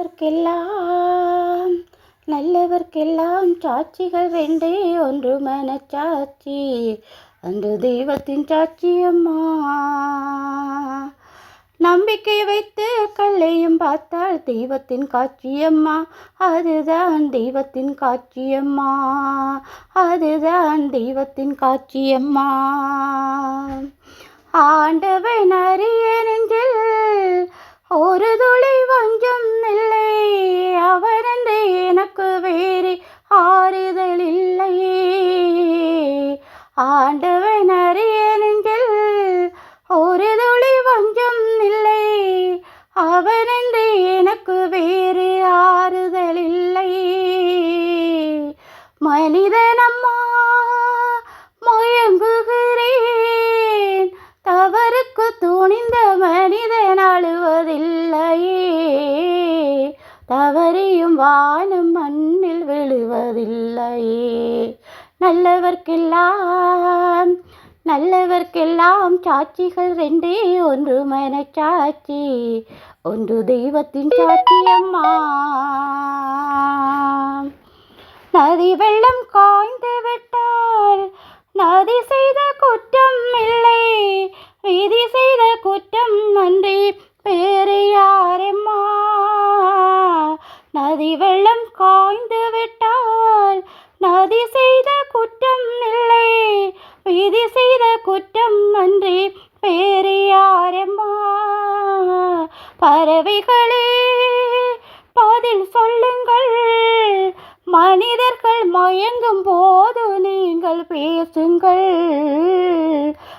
நல்லவர்க்கெல்லாம் நல்லவர்க்கெல்லாம் சாட்சிகள் ரெண்டே ஒன்று மனச்சாட்சி. அன்று தெய்வத்தின் சாட்சியம்மா நம்பிக்கை வைத்து கல்லையும் பார்த்தால் தெய்வத்தின் காட்சியம்மா அதுதான் தெய்வத்தின் காட்சியம்மா அதுதான் தெய்வத்தின் காட்சியம்மா ஆண்டவன் அறிய நெஞ்சில் ஒரு துளி வஞ்சம் அவனந்து எனக்கு வேறு ஆறுதல் இல்லை மனிதனம்மா முயங்குகிறேன். தவறுக்கு துணிந்த மனிதன் அழுவதில்லையே. தவறியும் வானம் மண்ணில் விழுவதில்லையே. நல்லவர்க்கெல்லாம் நல்லவர்க்கெல்லாம் சாட்சிகள் ரெண்டே ஒன்று மனச்சாட்சி ஒன்று தெய்வத்தின் சாட்சி அம்மா. நதி வெள்ளம் காய்ந்து விட்டால் நதி செய்த குற்றம் இல்லை. விதி செய்த குற்றம் நன்றி வேறு நதி வெள்ளம் காய்ந்து விட்டால் நதி செய்த குற்றம் இல்லை விதி செய்த குற்றம் நன்றி வேறு பறவைகளே பதில் சொல்லுங்கள். மனிதர்கள் மயங்கும் போது நீங்கள் பேசுங்கள்.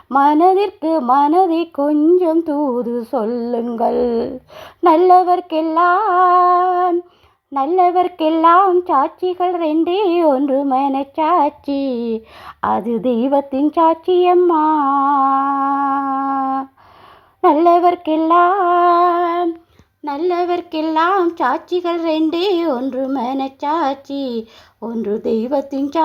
மனதிற்கு மனதை கொஞ்சம் தூது சொல்லுங்கள். நல்லவர்க்கெல்லாம் நல்லவர்க்கெல்லாம் சாட்சிகள் ரெண்டே ஒன்று மனச்சாட்சி அது தெய்வத்தின் சாட்சியம்மா நல்லவர்க்கெல்லாம் நல்லவர்க்கெல்லாம் சாட்சிகள் ரெண்டே ஒன்று மனச்சாட்சி ஒன்று தெய்வத்தின் சாட்சி